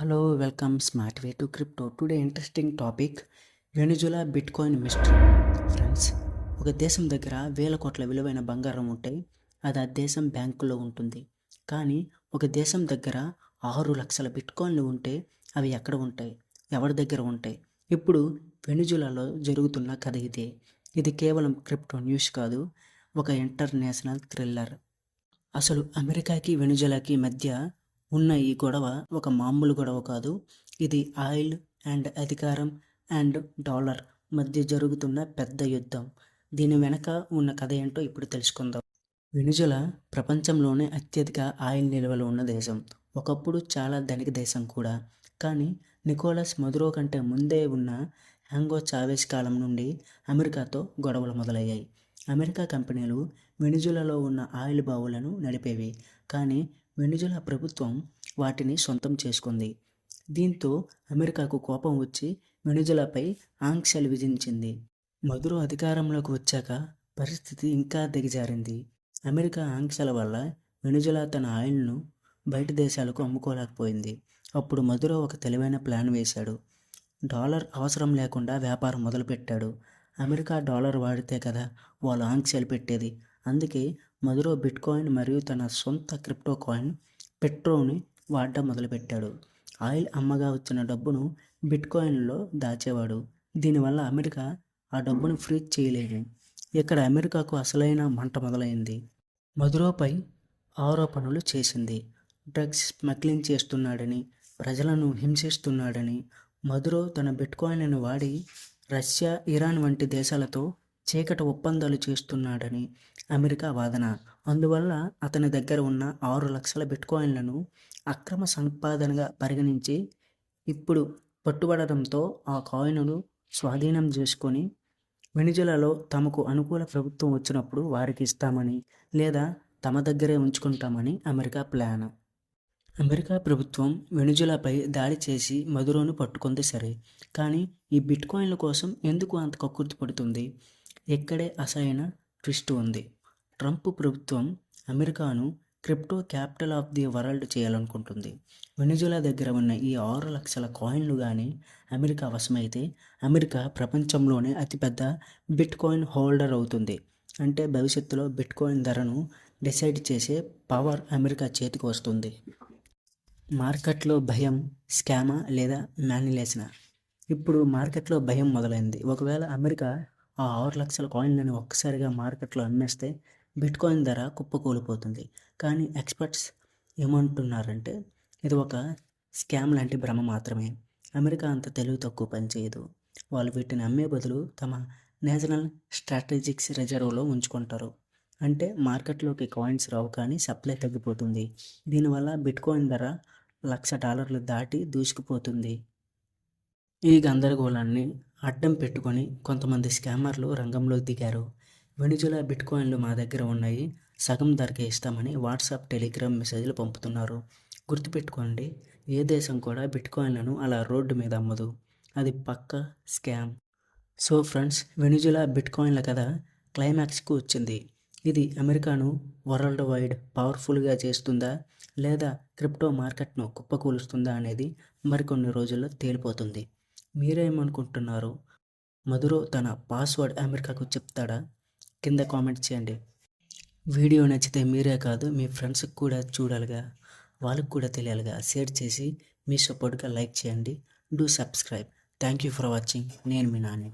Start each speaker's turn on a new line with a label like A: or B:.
A: Hello welcome smart way to crypto today interesting topic Venezuela bitcoin mystery friends ఒక దేశం దగ్గర వేల కోట్ల విలువైన బంగారం ఉంటే అది ఆ దేశం బ్యాంకులో ఉంటుంది. కానీ ఒక దేశం దగ్గర ఆరు లక్షల బిట్కాయిన్లు ఉంటే అవి ఎక్కడ ఉంటాయి? ఎవరి దగ్గర ఉంటాయి? ఇప్పుడు వెనుజులాలో జరుగుతున్న కథ ఇదే. ఇది కేవలం క్రిప్టో న్యూస్ కాదు ఒక ఇంటర్నేషనల్ థ్రిల్లర్. అసలు అమెరికాకి వెనుజులాకి మధ్య ఉన్న ఈ గొడవ ఒక మామూలు గొడవ కాదు. ఇది ఆయిల్ అండ్ అధికారం అండ్ డాలర్ మధ్య జరుగుతున్న పెద్ద యుద్ధం. దీని వెనక ఉన్న కథ ఏంటో ఇప్పుడు తెలుసుకుందాం. వెనుజుల ప్రపంచంలోనే అత్యధిక ఆయిల్ నిల్వలు ఉన్న దేశం. ఒకప్పుడు చాలా ధనిక దేశం కూడా. కానీ నికోలస్ మధురో కంటే ముందే ఉన్న హ్యాంగో చావేస్ కాలం నుండి అమెరికాతో గొడవలు మొదలయ్యాయి. అమెరికా కంపెనీలు వెనుజులలో ఉన్న ఆయిల్ బావులను నడిపేవి. కానీ వెనుజులా ప్రభుత్వం వాటిని సొంతం చేసుకుంది. దీంతో అమెరికాకు కోపం వచ్చి వెనుజులాపై ఆంక్షలు విధించింది. మధుర అధికారంలోకి వచ్చాక పరిస్థితి ఇంకా దిగజారింది. అమెరికా ఆంక్షల వల్ల వెనుజులా తన ఆయిల్ను బయట దేశాలకు అమ్ముకోలేకపోయింది. అప్పుడు మధుర ఒక తెలివైన ప్లాన్ వేశాడు. డాలర్ అవసరం లేకుండా వ్యాపారం మొదలుపెట్టాడు. అమెరికా డాలర్ వాడితే కదా వాళ్ళు ఆంక్షలు పెట్టేది. అందుకే మధురో బిట్ కాయిన్ మరియు తన సొంత క్రిప్టో కాయిన్ పెట్రోని వాడడం మొదలుపెట్టాడు. ఆయిల్ అమ్మగా వచ్చిన డబ్బును బిట్ కాయిన్లో దాచేవాడు. దీనివల్ల అమెరికా ఆ డబ్బును ఫ్రీజ్ చేయలేదు. ఇక్కడ అమెరికాకు అసలైన మంట మొదలైంది. మధురోపై ఆరోపణలు చేసింది. డ్రగ్స్ స్మగ్లింగ్ చేస్తున్నాడని ప్రజలను హింసిస్తున్నాడని మధురో తన బిట్ కాయిన్లను వాడి రష్యా ఇరాన్ వంటి దేశాలతో చీకటి ఒప్పందాలు చేస్తున్నాడని అమెరికా వాదన. అందువల్ల అతని దగ్గర ఉన్న ఆరు లక్షల బిట్కాయిన్లను అక్రమ సంపాదనగా పరిగణించి ఇప్పుడు పట్టుబడడంతో ఆ కాయిన్ను స్వాధీనం చేసుకొని వెనిజులలో తమకు అనుకూల ప్రభుత్వం వచ్చినప్పుడు వారికి ఇస్తామని లేదా తమ దగ్గరే ఉంచుకుంటామని అమెరికా ప్లాన్. అమెరికా ప్రభుత్వం వెనుజులాపై దాడి చేసి మధురోను పట్టుకుంది సరే. కానీ ఈ బిట్కాయిన్ల కోసం ఎందుకు అంత కక్కుర్తి పడుతుంది? ఇక్కడే అసలైన ట్విస్ట్ ఉంది. ట్రంప్ ప్రభుత్వం అమెరికాను crypto capital of the world చేయాలనుకుంటుంది. Venezuela దగ్గర ఉన్న ఈ ఆరు లక్షల కాయిన్లు కానీ అమెరికా వశమైతే అమెరికా ప్రపంచంలోనే అతిపెద్ద బిట్ కాయిన్ హోల్డర్ అవుతుంది. అంటే భవిష్యత్తులో బిట్ కాయిన్ ధరను డిసైడ్ చేసే పవర్ అమెరికా చేతికి వస్తుంది. మార్కెట్లో భయం స్కామా లేదా మ్యానిలేషన్ ఇప్పుడు మార్కెట్లో భయం మొదలైంది. ఒకవేళ అమెరికా ఆ ఆరు లక్షల కాయిన్లను ఒక్కసారిగా మార్కెట్లో అమ్మేస్తే బిట్ కాయిన్ ధర కుప్పకూలిపోతుంది కానీ ఎక్స్పర్ట్స్ ఏమంటున్నారంటే ఇది ఒక స్కామ్ లాంటి భ్రమ మాత్రమే. అమెరికా అంత తెలివి తక్కువ పనిచేయదు వాళ్ళు వీటిని అమ్మే బదులు తమ నేషనల్ స్ట్రాటజిక్స్ రిజర్వ్లో ఉంచుకుంటారు. అంటే మార్కెట్లోకి కాయిన్స్ రావు కానీ సప్లై తగ్గిపోతుంది. దీనివల్ల బిట్ కాయిన్ ధర లక్ష డాలర్లు దాటి దూసుకుపోతుంది. ఈ గందరగోళాన్ని అడ్డం పెట్టుకొని కొంతమంది స్కామర్లు రంగంలోకి దిగారు. వెనుజులా బిట్ కాయిన్లు మా దగ్గర ఉన్నాయి. సగం ధరకే ఇస్తామని వాట్సాప్ టెలిగ్రామ్ మెసేజ్లు పంపుతున్నారు. గుర్తుపెట్టుకోండి ఏ దేశం కూడా బిట్ కాయిన్లను అలా రోడ్డు మీద అమ్మదు. అది పక్క స్కామ్. సో ఫ్రెండ్స్ వెనుజులా బిట్ కాయిన్ల కథ క్లైమాక్స్కు వచ్చింది. ఇది అమెరికాను వరల్డ్ వైడ్ పవర్ఫుల్గా చేస్తుందా? లేదా క్రిప్టో మార్కెట్ను కుప్పకూలుస్తుందా అనేది మరికొన్ని రోజుల్లో తేలిపోతుంది. మీరేమనుకుంటున్నారు? మధురో తన పాస్వర్డ్ అమెరికాకు చెప్తాడా? కింద కామెంట్ చేయండి. వీడియో నచ్చితే మీరే కాదు మీ ఫ్రెండ్స్కి కూడా చూడాలిగా. వాళ్ళకు కూడా తెలియాలిగా. షేర్ చేసి మీ సపోర్ట్గా లైక్ చేయండి. Do subscribe. Thank you for watching. నేను మీ నాని.